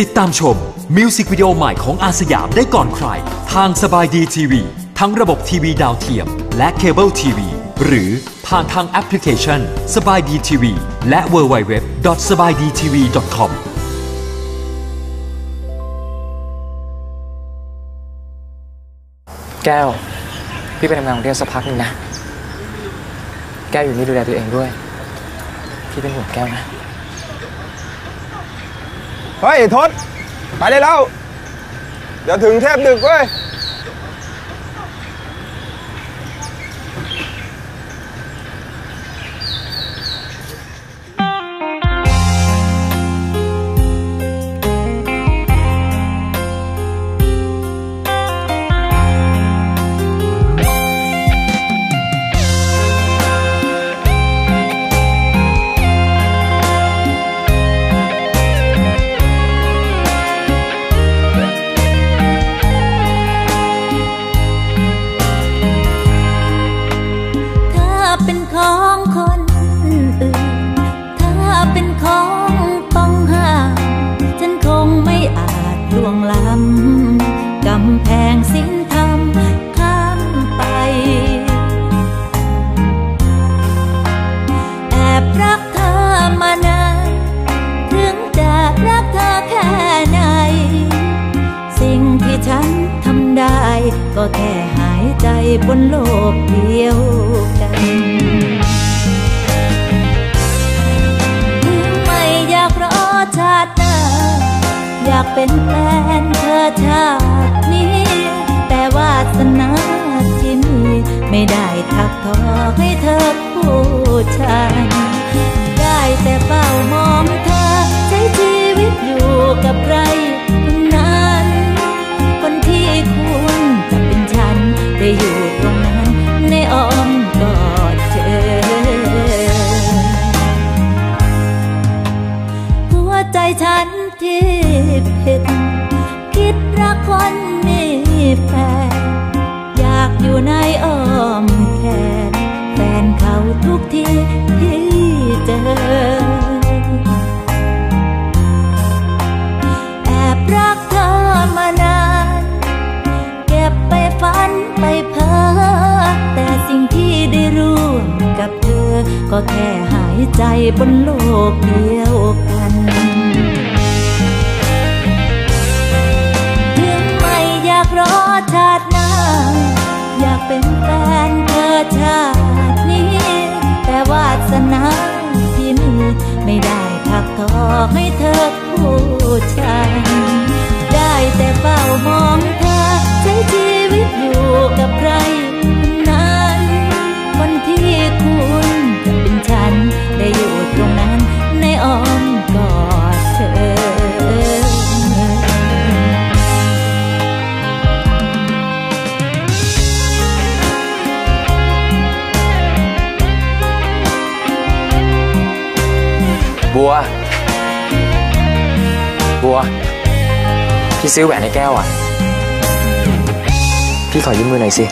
ติดตามชมมิวสิกวิดีโอใหม่ของอาสยามได้ก่อนใคร ทางสบายดีทีวี ทั้งระบบทีวีดาวเทียม และเคเบิลทีวี หรือผ่านทางแอปพลิเคชันสบายดีทีวีและ w w w s b a i d t v c o m แก้ว พี่ไปทำงานกรุงเทพสักพักหนึงนะ แก้วอยู่นี่ดูแลตัวเองด้วย พี่เป็นห่วงแก้วนะ เฮ้ยทศไปเลยแล้ว เดี๋ยวถึงเทพดึกเว้ย ก็แค่หายใจบนโลกเดียวกันไม่อยากรอชาติหน้าอยากเป็นแฟนเธอชาตินี้ แต่วาสนาที่มีไม่ได้ทักทอให้เธอผู้ชายได้แต่เฝ้า ฉันที่ผิด คิดรักคนมีแฟน อยากอยู่ในอ้อมแขน แฟนเขาทุกทีที่เจอ แอบรักเธอมานาน เก็บไปฝันไปเพ้อ แต่สิ่งที่ได้ร่วมกับเธอ ก็แค่หายใจบนโลกเดียว กให้เธอผู้ชายได้แต่เฝ้ามองเธอ ใช้ชีวิตอยู่กับใครคนนั้น คนที่คุณจะเป็นฉัน ได้อยู่ตรงนั้นในอ้อมกอดเธอบัว บัว พี่ซื้อแหวนให้แก้วอะ พี่ขอยืมมือหน่อยสิ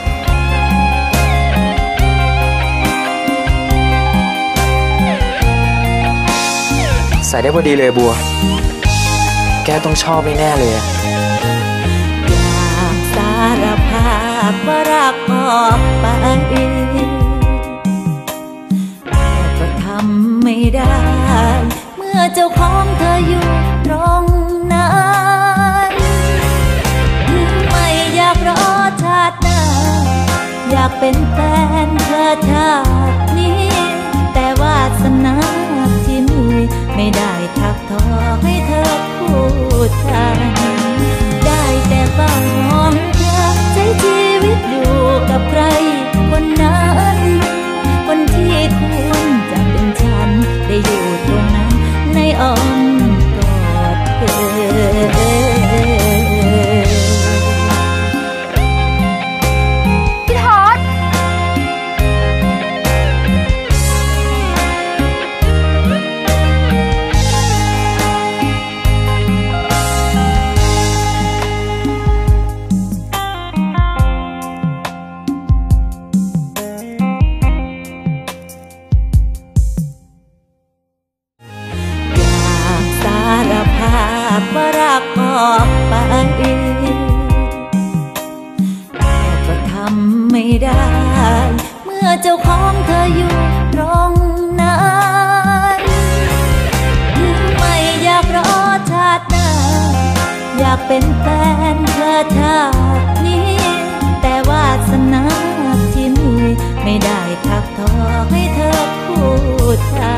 ใส่ได้พอดีเลยบัว แกต้องชอบแน่เลยอยากสารภาพว่ารักออกไปแต่ก็ทำไม่ได้ เมื่อเจ้าของเธออยู่ อยากเป็นแฟนเธอเธอ ไม่ได้ เมื่อเจ้าของเธออยู่ตรงนั้นไม่อยากรอชาติหน้า อยากเป็นแฟนเธอชาตินี้ แต่วาสนาที่มีไม่ได้ทักทอให้เธอพูดจา